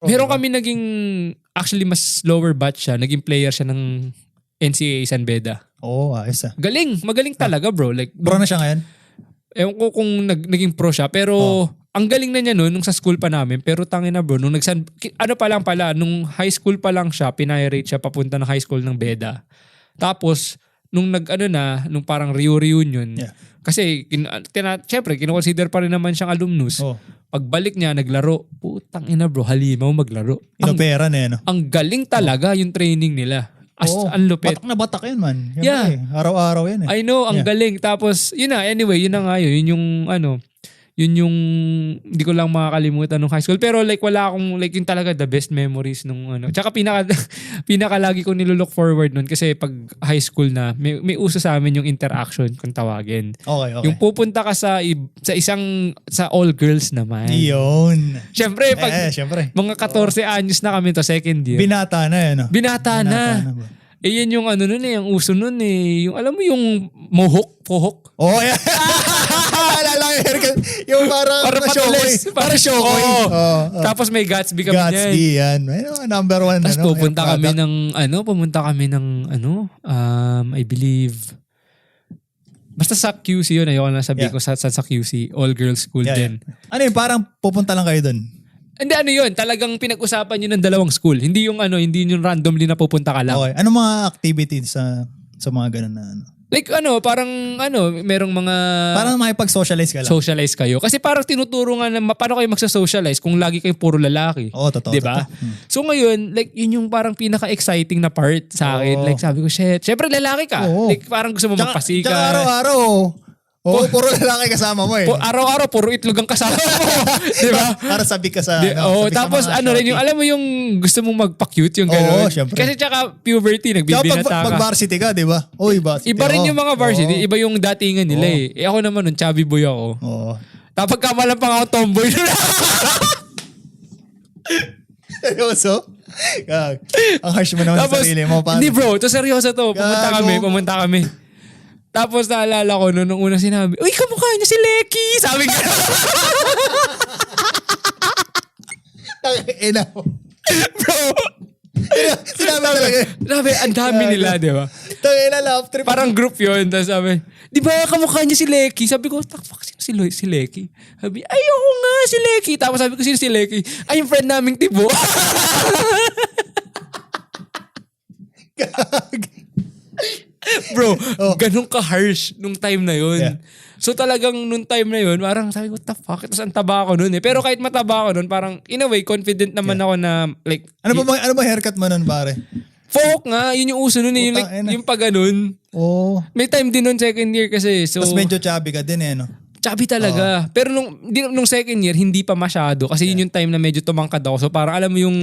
Meron kami naging, actually mas lower batch siya. Naging player siya ng NCAA San Beda. Oo, oh, ayos ah. Galing, magaling talaga bro. Like, Pro na siya ngayon? ewan ko kung nag, naging pro siya. Pero, ang galing na niya noon nung sa school pa namin. Pero tangin na bro, nung nagsan, ano pa lang pala, nung high school pa lang siya, pinirate siya papunta ng high school ng Beda. Tapos, nung nag ano na, nung parang reunion, Yeah. kasi, kin, tina, syempre, kinoconsider pa rin naman siyang alumnus. Oo. Pagbalik niya, naglaro. Putang ina bro, halimaw maglaro. Ang, Inopera na yan. no? ang galing talaga yung training nila. As, Oo. ang lupit. Batak na batak yun man. Siyempre, Yeah. eh. Araw-araw yan eh. I know, ang Yeah. galing. Tapos, yun na, anyway, yun na nga yun. Yun yung, ano, yun yung, hindi ko lang makakalimutan nung high school. Pero like, wala akong, like, yun talaga the best memories nung, ano. Tsaka pinaka, pinaka lagi ko nilook forward nun kasi pag high school na, may, may uso sa amin yung interaction kung tawagin. Okay, okay. Yung pupunta ka sa, sa isang, sa all girls naman. Yun. Siyempre, pag eh, siyempre. mga 14 anyos na kami to second year. Binata na yan. No? Binata na. Binata bro. Eh yan yung ano nun eh, yung uso nun eh. Yung alam mo yung mohawk, pohok. Oh, yeah. Alala ko yung haircut. Yung parang Para shokoy. patulis. Para shokoy. Oo. Oh, Tapos may Gatsby kami. Gatsby yan. Ayun, number one. Tapos ano, pupunta kami ng ano, pumunta kami ng ano, um, I believe Basta sa QC yun, ayoko na sabihin Yeah. ko sa, sa, sa QC, all girls school Yeah, din. yeah. Ano yun, parang pupunta lang kayo dun. Hindi ano yun, talagang pinag-usapan yun ng dalawang school. Hindi yung ano, hindi yung randomly na pupunta ka lang. Okay. Ano mga activities sa sa mga ganun na ano? Like ano, parang ano, merong mga Parang makipag-socialize ka lang. socialize kayo. Kasi parang tinuturo nga na ma- paano kayo magsa-socialize kung lagi kayong puro lalaki. Oo, totoo. Di ba? totoo. Hmm. So ngayon, like yun yung parang pinaka-exciting na part sa akin. Oo. Like sabi ko, shit, syempre lalaki ka. Oo. Like parang gusto mo Tsaka, magpasika. tsaka araw-araw. Oo, puro lalaki kasama mo eh. Po- araw-araw, puro itlog ang kasama mo. Di ba? Para sabi ka sa... Di, ano, oh, ka tapos ano rin yung, shorty. alam mo yung gusto mong magpa-cute yung Oo, gano'n. syempre. Kasi tsaka puberty, pag, nagbibinata pag ka. varsity ka, di ba? Uy, varsity. Iba rin ako. yung mga varsity, Oo. iba yung datingan nila eh. Eh ako naman nun, chubby boy ako. Oo. Tapos kamalan pa ako tomboy. Seryoso? Gag. Ang harsh mo naman Tapos, sa sarili mo. Paano? hindi bro, to seryoso to. Pumunta Gago. kami, pumunta kami. Tapos naalala ko noon, nung una sinabi, Uy, kamukha niya si Lecky! Sabi ko, Ina mo. bro, Sinabi talaga. grabe, ang dami nila, di ba? Tangina, love trip. Parang group yun. Tapos sabi, di ba kamukha niya si Lecky? Sabi ko, tak, fuck, sino si, Lo- si Lecky? Sabi, ay, oo nga, si Lecky. Tapos sabi ko, sino si Lecky? Ay, yung friend naming Tibo. Bro, Oh. ganun ka-harsh nung time na yun. Yeah. So talagang nung time na yun, parang sabi ko, what the fuck? Tapos ang taba ako nun eh. Pero kahit mataba ako nun, parang in a way, confident naman ako na like, ano ba ano ba haircut mo nun, pare? folk nga, yun yung uso nun eh. Yung, like, yung pag ganun. Oo. May time din nun second year kasi. So, Tapos medyo chubby ka din eh, no? chubby talaga. Pero nung, di, nung second year, hindi pa masyado. Kasi yun yung time na medyo tumangkad ako. So parang alam mo yung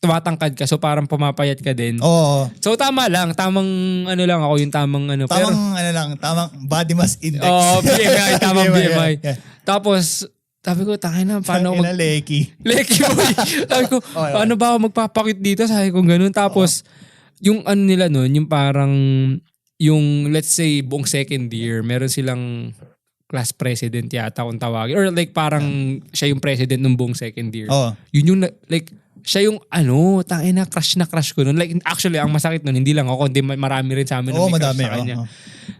tumatangkad ka. So parang pumapayat ka din. Oo. So tama lang. Tamang ano lang ako. Yung tamang ano. pero, Tamang ano lang, tamang body mass index. Oo, BMI. Tamang BMI. yeah. Tapos, sabi ko, tangin na, paano ako mag... Leki. Leki boy. sabi ko, Okay, paano ba ako magpapakit dito? Sabi ko ganun. Tapos, yung ano nila nun, yung parang, yung let's say buong second year, meron silang class president yata kung tawagin. Or like parang siya yung president ng buong second year. Oo. Yun yung, like, siya yung ano, tangin na crush na crush ko nun. Like, actually, ang masakit nun, hindi lang ako, ma- marami rin sa amin na Oo, may crush madami. sa kanya. oo.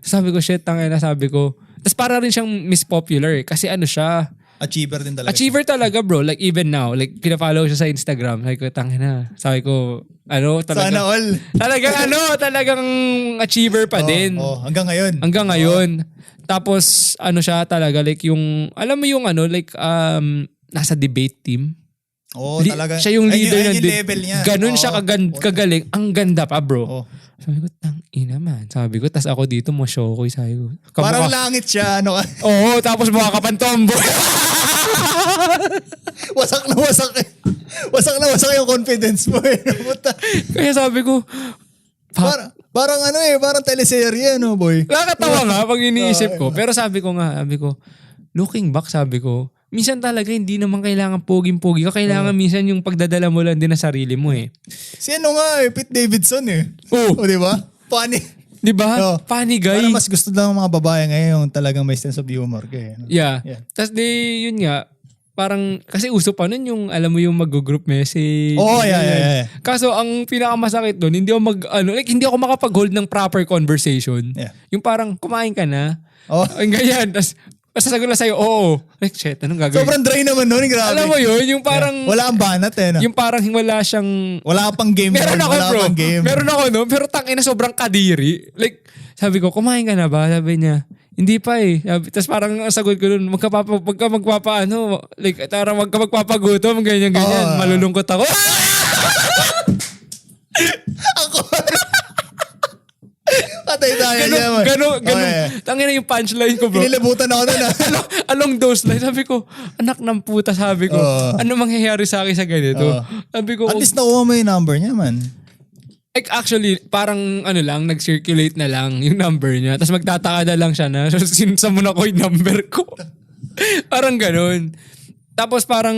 Sabi ko, shit, tangin na, sabi ko. Tapos para rin siyang Miss Popular eh. Kasi ano siya, Achiever din talaga. Achiever talaga bro. Like even now. Like pinafollow siya sa Instagram. Sabi ko, tangin na. Sabi ko, ano talaga. Sana all. Talagang ano, talagang achiever pa din. oo, hanggang ngayon. Hanggang ngayon. Tapos ano siya talaga like yung, alam mo yung ano, like um, nasa debate team. Oo, Li- talaga. Siya yung leader ayun ng yung de- level niya. Ganun Oo. siya kagan- kagaling. Ang ganda pa bro. Oo. Sabi ko, tang ina man. Sabi ko, tas ako dito mo shokoy. Sabi ko, Parang kamukha- langit siya. Ano ka? Oo, tapos mukha ka pang tomboy. wasak na wasak. eh. Wasak na wasak yung confidence mo eh. Kaya sabi ko, pa- Parang, parang ano eh, parang teleserye no boy. Nakakatawa nga pag iniisip ko. Pero sabi ko nga, sabi ko, looking back, sabi ko, minsan talaga hindi naman kailangan poging-pogi ka. Kailangan minsan yung pagdadala mo lang din na sarili mo eh. Si ano nga eh, Pete Davidson eh. Oo. O di ba? Funny. Di ba? Oo. Funny guy. Parang mas gusto lang ng mga babae ngayon yung talagang may sense of humor. Kaya, ano. Yeah. Yeah. Tapos di, yun nga, parang, kasi uso pa nun yung, alam mo yung mag-group message. Oo, yeah, ganyan. yeah, yeah. Kaso, ang pinakamasakit doon, hindi ako mag, ano, like, hindi ako makapag-hold ng proper conversation. Yeah. Yung parang, kumain ka na. Oh. Ang ganyan. Tapos, sasagot lang sa'yo, oo. Like, shit, anong gagawin? Sobrang dry naman nun, grabe. alam mo yun, yung parang, Wala kang banat eh. No? yung parang wala siyang, Wala pang game Meron ako wala bro. pang game. Meron ako no. Pero tangina sobrang kadiri. Like, sabi ko, kumain ka na ba? Sabi niya, hindi pa eh. Sabi, Tapos parang ang sagot ko nun, magkapapa, magka magpapa, ano, like, tara magka magpapagutom, ganyan, ganyan. Oo. Malulungkot ako. Patay tayo Ganun, ganun, ganun. Okay. Tangina yung punchline ko, bro. Inilabutan ako nun. ah. along, along those lines, sabi ko, anak ng puta, sabi ko, Oo. ano mangyayari sa akin sa ganito? Oo. Sabi ko, At least nakuha mo yung number niya man. Like actually, parang ano lang, nag-circulate na lang yung number niya. Tapos magtataka na lang siya na, sinsa mo na ko yung number ko. parang ganun. Tapos parang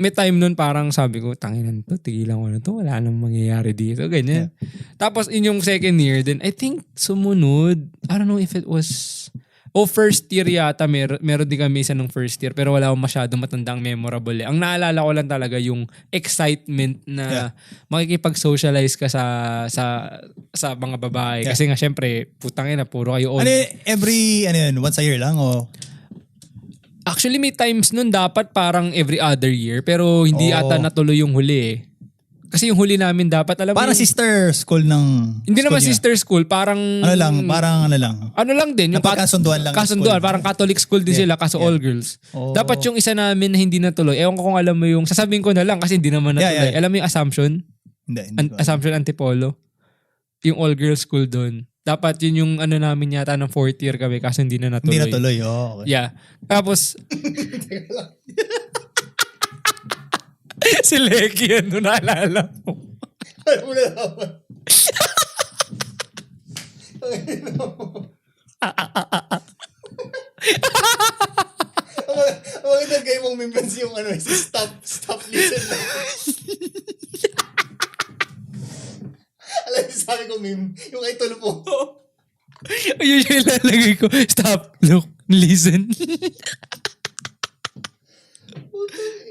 may time nun parang sabi ko, tanginan to, tigilan ko na to, wala nang mangyayari dito, ganyan. Tapos in yung second year, then I think sumunod, I don't know if it was, o first year yata, mer meron din kami isa ng first year, pero wala akong masyadong matandang memorable. Eh. Ang naalala ko lang talaga yung excitement na Yeah. makikipag-socialize ka sa sa sa mga babae. Yeah. Kasi nga syempre, putang ina, puro kayo. Ano yun, every, ano yun, once a year lang o? Actually, may times nun dapat parang every other year, pero hindi Oh. ata natuloy yung huli eh. Kasi yung huli namin dapat, alam mo Parang yung- sister school ng Hindi school naman niya. sister school, parang... Ano lang, parang ano lang. Ano lang din. Yung Napagkasunduan lang ng Kasunduan, school. parang Catholic school din Yeah. sila, kaso all girls. Oh. Dapat yung isa namin na hindi natuloy, ewan ko kung alam mo yung, sasabihin ko na lang kasi hindi naman Yeah, natuloy. yeah. Alam mo yung assumption? Hindi, hindi An- ko. assumption Antipolo? Yung all girls school doon. Dapat yun yung ano namin yata ng fourth year kami kaso hindi na natuloy. Hindi natuloy, oh, okay. Yeah. Tapos, si Lecky yan doon naalala mo. Wala naman. Ang maganda gay mong members yung ano, si stop, stop, listen. Alam sabi ko meme, yung kay Tulpo. Ayun yung ilalagay ko. Stop, look, listen.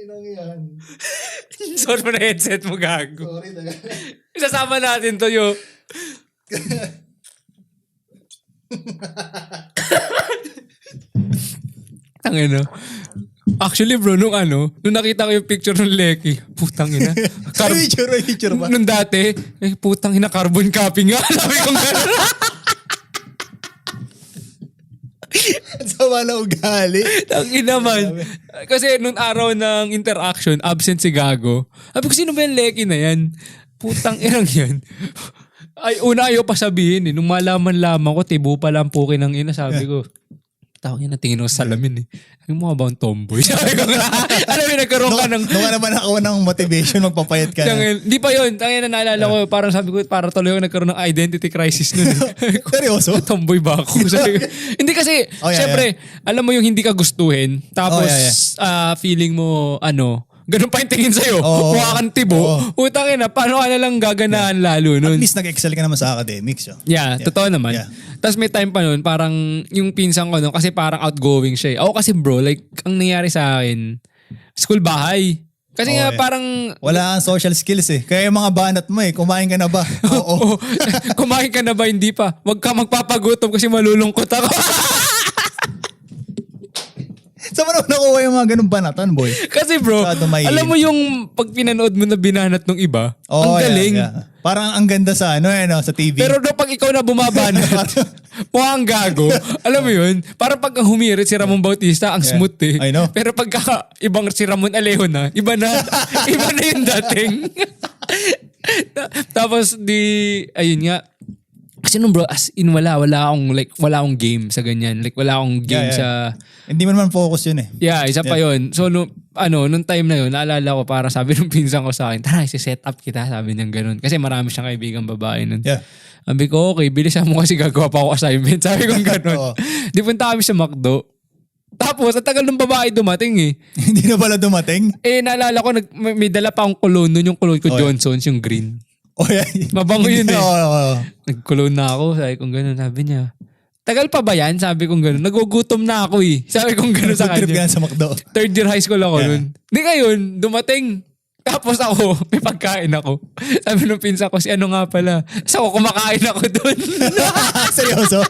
Inang yan. Sorry mo na headset mo, gago. Sorry, taga. Isasama natin to yo. Tangina. Actually bro, nung ano, nung nakita ko yung picture ng Lecky, putang ina. May picture, may picture ba? Nung dati, eh, putang ina, carbon copy nga. Sabi ko gano'n. Ang sama na ugali. Tangina man. Kasi nung araw ng interaction, absent si Gago. Sabi ko, sino ba yung Lecky na yan? Putang inang yan. Ay, una ayaw pa sabihin eh. Nung malaman lamang ko, tibo pa lang pukin ng ina. Sabi ko, tawag yan, natingin ako sa salamin eh. Ay, mukha ba ang tomboy? Sabi ko nga, alam mo, nagkaroon ka ng... Nung naman ako ng motivation, magpapayat ka na. Tangin, di pa yun. Tangin na naalala ko, parang sabi ko, para tuloy ako nagkaroon ng identity crisis nun. eh. Seryoso? tomboy ba ako? Sabi ko, hindi kasi, Oh, yeah, syempre, alam mo yung hindi ka gustuhin, tapos Oh, yeah, ah, feeling mo, ano, ganun pa yung tingin sa'yo, Oo. mukha kang tibo, Oo. utangin na, paano ka na lang gaganahan lalo At nun? least nag-excel ka naman sa academics. Yo. Yeah, totoo naman. Yeah. Tapos may time pa nun, parang yung pinsan ko nun, kasi parang outgoing siya. eh. Ako kasi bro, like, ang nangyari sa akin, school bahay. Kasi nga eh. parang, Wala kang social skills eh. Kaya yung mga banat mo eh, kumain ka na ba? oh, Oo. kumain ka na ba? Hindi pa. Huwag ka magpapagutom kasi malulungkot ako. Nakuha yung mga ganun banatan, boy? Kasi bro, alam mo yung pag pinanood mo na binanat ng iba, Oo, ang yeah, galing. yeah. Parang ang ganda sa ano eh, no, sa TV. Pero no, pag ikaw na bumabanat, mukhang gago. alam mo yun? Parang pag humirit si Ramon Bautista, ang Yeah. smooth eh. I know. Pero pagka ibang si Ramon Alejo na, iba na, iba na yung dating. Tapos di, ayun nga, kasi nung bro, as in wala, wala akong like, wala akong game sa ganyan. Like wala akong game Yeah, yeah. sa, Hindi mo naman focus yun eh. Yeah, isa pa yun. So, no, ano, nung time na yun, naalala ko para sabi ng pinsan ko sa akin, tara, isi-set up kita, sabi niyang ganun. Kasi marami siyang kaibigang babae nun. Yeah. Sabi ko, okay, bilisan mo kasi gagawa pa ako assignment. Sabi ko Oo. ganun. Di punta kami sa McDo. Tapos, ang tagal ng babae dumating eh. Hindi na pala dumating. Eh, naalala ko, nag, may, may dala pa akong cologne nun, yung cologne ko, Oh, yeah. Johnson's, yung green. Oh, yeah. Mabango yun eh. Oo, oo, na ako, sabi ko ganun, sabi niya, tagal pa ba yan? Sabi kong gano'n. Nagugutom na ako eh. Sabi kong gano'n sa Food trip kanya. ka sa McDo. Third year high school ako Yeah. nun. Di ngayon, dumating. Tapos ako, may pagkain ako. Sabi nung pinsa ko, si ano nga pala. So ako kumakain ako dun. Seryoso?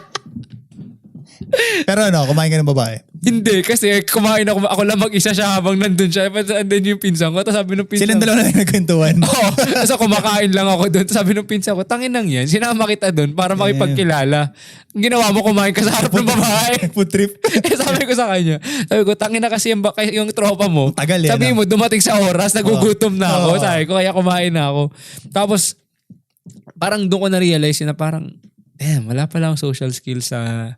Pero ano, kumain ka ng babae. Hindi, kasi kumain ako. Ako lang mag-isa siya habang nandun siya. And then yung pinsan ko. Tapos sabi nung pinsan Silang dalawa na lang nagkwentuhan. Oo. Tapos ako kumakain lang ako doon. Tapos sabi nung pinsan ko, tangin lang yan. Sinama kita doon para makipagkilala. Ang ginawa mo, kumain ka sa harap ng babae. Food trip. eh, sabi ko sa kanya, sabi ko, tangin na kasi yung, baka- yung tropa mo. Tagal eh, Sabi mo, dumating sa oras, nagugutom na ako. Oo. Sabi ko, kaya kumain na ako. Tapos, parang doon ko na-realize na parang, damn, wala pala akong social skills sa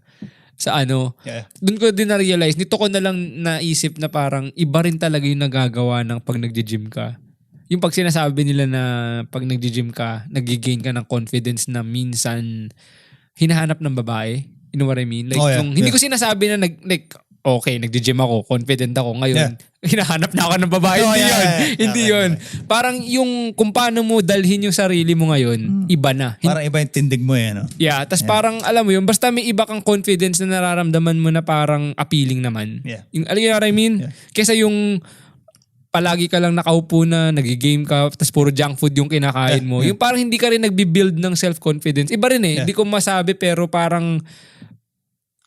sa ano. Yeah. Doon ko din na-realize, nito ko na lang naisip na parang iba rin talaga yung nagagawa ng pag nagji-gym ka. Yung pag sinasabi nila na pag nagji-gym ka, nagigain ka ng confidence na minsan hinahanap ng babae. You know what I mean? Like, Oh, yeah. yung, hindi Yeah. ko sinasabi na nag, like, okay, nagji-gym ako, confident ako. Ngayon, hinahanap na ako ng babae. Oh, hindi yeah, yun. yeah, yeah. Hindi Okay, yun. Parang yung kung paano mo dalhin yung sarili mo ngayon, iba na. Parang iba yung tindig mo eh, no? Yeah, tas parang alam mo yun, basta may iba kang confidence na nararamdaman mo na parang appealing naman. Yeah. Yung, alam you know what I mean? Yeah. Kesa yung palagi ka lang nakaupo na, nagigame ka, tas puro junk food yung kinakain Yeah, mo. yeah. Yung parang hindi ka rin nagbi-build ng self-confidence. Iba rin eh. Yeah. Hindi ko masabi pero parang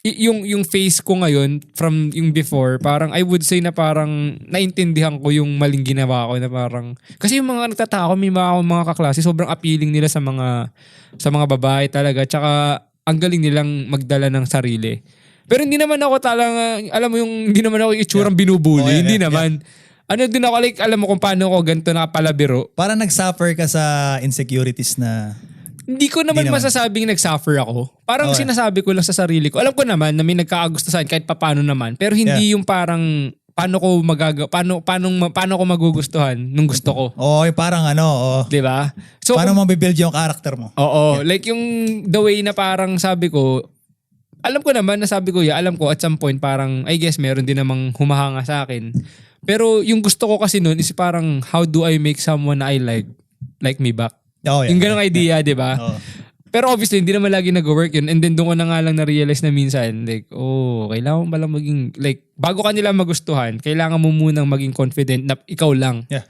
y- yung yung face ko ngayon from yung before parang I would say na parang naintindihan ko yung maling ginawa ko na parang kasi yung mga nagtataka may mga mga kaklase sobrang appealing nila sa mga sa mga babae talaga. Tsaka ang galing nilang magdala ng sarili. Pero hindi naman ako talaga alam mo yung hindi naman ako itsurang binubuli Oh, yeah, hindi yeah, naman. Ano din ako like alam mo kung paano ako ganito nakapalabiro? Parang nag-suffer ka sa insecurities na... Hindi ko naman, naman. masasabing nag-suffer ako. Parang Okay. sinasabi ko lang sa sarili ko. Alam ko naman na may nagkakagusto sa akin kahit papano naman. Pero hindi yung parang paano ko magaga paano paano paano ko magugustuhan nung gusto ko. Oo, yung parang ano, oo. 'Di ba? So Paano mabibuild yung character mo? Oo, like yung the way na parang sabi ko alam ko naman na sabi ko, yeah, alam ko at some point parang I guess meron din namang humahanga sa akin. Pero yung gusto ko kasi noon is parang how do I make someone I like like me back? Oh, yeah. yung ganong idea, 'di ba? Oo. Pero obviously, hindi naman lagi nag-work yun. And then doon ko na nga lang na-realize na minsan, like, oh, kailangan mo palang maging, like, bago ka nila magustuhan, kailangan mo munang maging confident na ikaw lang. Yeah.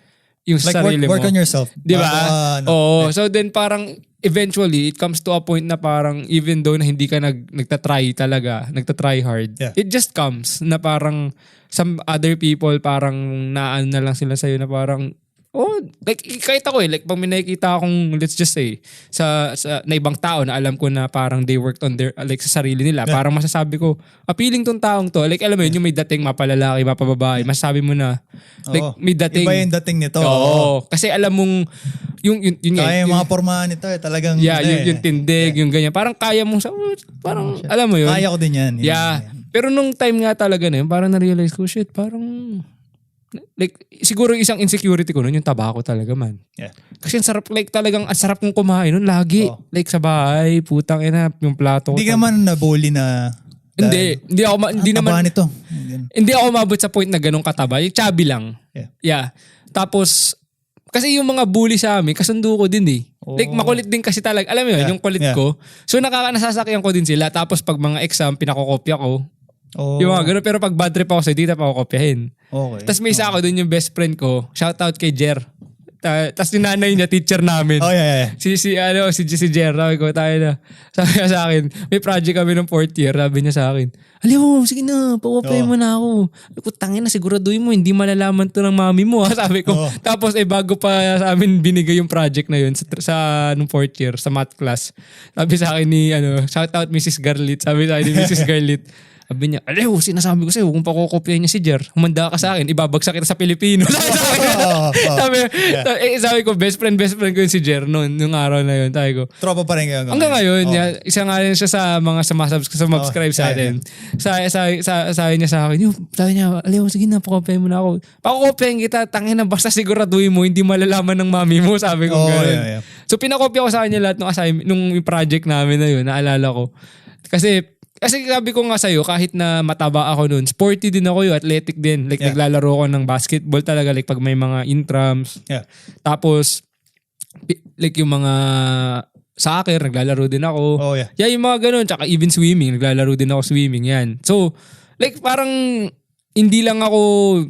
Yung Like sarili work, work mo. on yourself. Di ba? Ka, ano, Oo. So then parang eventually, it comes to a point na parang even though na hindi ka nag, nagtatry talaga, nagtatry hard, Yeah. it just comes na parang some other people parang naan na lang sila sa'yo na parang Oh, like kahit ako eh, like pag may nakikita akong let's just say sa, sa na ibang tao na alam ko na parang they worked on their like sa sarili nila, parang masasabi ko, appealing tong taong to. Like alam mo yun, yung may dating mapalalaki, mapababae, masasabi mo na like oo. may dating. Iba yung dating nito. Oo. Kasi alam mong yung yun, yun nga, Kaya yung yung- mga pormahan nito eh, talagang... yeah, ano yung, eh. yung tindig, yung ganyan. Parang kaya mong sa oh, parang alam mo yun. Kaya ko din yan. Yun, Yeah. yun. Pero nung time nga talaga na yun, parang na-realize ko, shit, parang like siguro isang insecurity ko noon yung tabako talaga man. Yeah. Kasi ang sarap like talagang ang sarap kong kumain noon lagi. Oo. Like sa bahay, putang ina, yung plato. Hindi ka man nabully na... hindi, hindi ako ma- hindi Ang naman nito. Ganun. hindi ako umabot sa point na ganong kataba. Yung chubby lang. Yeah. Yeah. Tapos, kasi yung mga bully sa amin, kasundo ko din eh. Like Oh. makulit din kasi talaga. Alam mo yun, Yeah. yung kulit Yeah. ko. So nakaka-nasasakyan ko din sila. Tapos pag mga exam, pinakokopya ko. Oo. Yung mga ganun. Pero pag bad trip ako sa dito, pa ako kopyahin. Okay. Tapos may isa ako dun yung best friend ko. Shout out kay Jer. Ta- Tapos yung nanay niya, teacher namin. Oh, yeah, yeah. Si, si, ano, si, si Jer, sabi ko, tayo na. Sabi niya sa akin, may project kami ng fourth year, sabi niya sa akin, Aliw, sige na, pa-apply Oo. mo na ako. Sabi ko, tangin na, siguraduhin mo, hindi malalaman to ng mami mo, ha? sabi ko. Oo. Tapos, eh, bago pa sa amin binigay yung project na yun sa, sa nung fourth year, sa math class. Sabi sa akin ni, ano, shout out Mrs. Garlit, sabi sa akin ni Mrs. Garlit, sabi niya, Aliw, sinasabi ko sa'yo, kung pakukopyahin niya si Jer, humanda ka sa akin, ibabagsak kita sa Pilipino. sabi sa akin. Oo, oo. sabi, eh, sabi ko, best friend, best friend ko yun si Jer noon, nung araw na yun. Sabi ko, Tropa pa rin kayo. Hanggang ngayon, Oo. niya, isa nga rin siya sa mga sumasubscribe sa subscribe sa Oh, yeah, atin. Sa, sa, sa, sabi niya sa akin, yung, sabi niya, Aliw, sige na, pakopyahin mo na ako. Pakopyahin kita, tangin na, basta siguraduhin mo, hindi malalaman ng mami mo, sabi ko Oo, gano'n. yeah, yeah. So pinakopya ko sa kanya lahat ng assignment, nung project namin na yun, naalala ko. Kasi, kasi sabi ko nga sa'yo, kahit na mataba ako noon, sporty din ako yun, athletic din. Like, Yeah. naglalaro ako ng basketball talaga, like pag may mga intrams, Yeah. tapos, like yung mga soccer, naglalaro din ako. Oh, yeah. Yeah, yung mga ganun. Tsaka even swimming, naglalaro din ako swimming. Yan. So, like parang hindi lang ako,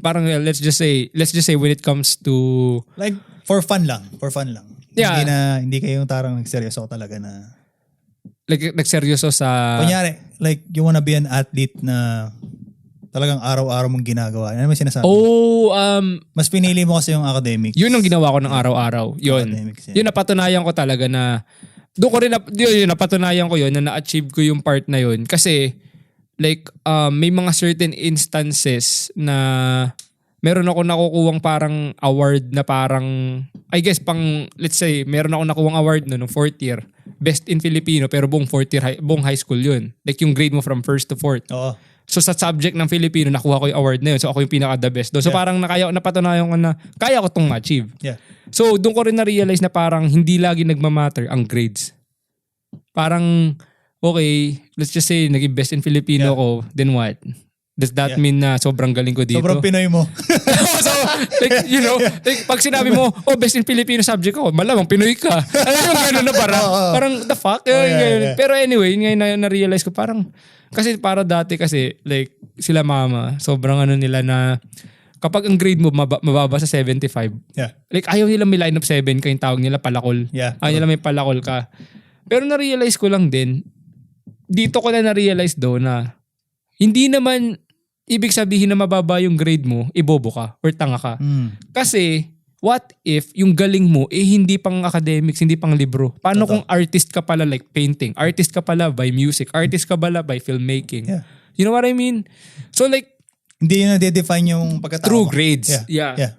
parang uh, let's just say, let's just say when it comes to, Like, for fun lang. For fun lang. Yeah. Hindi na, hindi kayo tarang nagseryoso talaga na. like nagseryoso sa, Kunyari, like, you wanna be an athlete na talagang araw-araw mong ginagawa. Ano may sinasabi? oh, um, Mas pinili mo kasi yung academics. yun ang ginawa ko ng araw-araw. Yun. Academics, yeah. Yun, napatunayan ko talaga na, doon ko rin, nap- yun, yun, napatunayan ko yun na na-achieve ko yung part na yun. Kasi, like, um, may mga certain instances na meron ako nakukuwang parang award na parang, I guess pang, let's say, meron ako nakuwang award no, no fourth year. Best in Filipino, pero buong fourth year, buong high school yun. Like yung grade mo from first to fourth. Oo. So sa subject ng Filipino, nakuha ko yung award na yun. So ako yung pinaka the best doon. So Yeah. parang nakaya, napatunayan ko na kaya ko itong ma-achieve. Yeah. So doon ko rin na-realize na parang hindi lagi nagmamatter ang grades. Parang, okay, let's just say naging best in Filipino Yeah. ko, then what? Does that Yeah. mean na sobrang galing ko dito? Sobrang Pinoy mo. so, like, you know, like, pag sinabi mo, oh, best in Filipino subject ko, malamang Pinoy ka. Alam mo, gano'n na parang, Oo, oo. parang the fuck? Oh, yeah, ganun. yeah. Pero anyway, ngayon na, na-realize ko, parang, kasi para dati kasi, like, sila mama, sobrang ano nila na, kapag ang grade mo maba- mababa sa 75, yeah. like, ayaw nila may line of 7 ka yung tawag nila palakol. Yeah. Ayaw nila may palakol ka. Pero na-realize ko lang din, dito ko na na-realize do na, hindi naman, ibig sabihin na mababa yung grade mo, ibobo ka or tanga ka. Mm. Kasi, what if yung galing mo eh hindi pang academics, hindi pang libro? Paano kung artist ka pala like painting? Artist ka pala by music? Artist ka pala by filmmaking? Yeah. You know what I mean? So like, Hindi yun na-define yung pagkatao true grades. Yeah. Yeah. Yeah.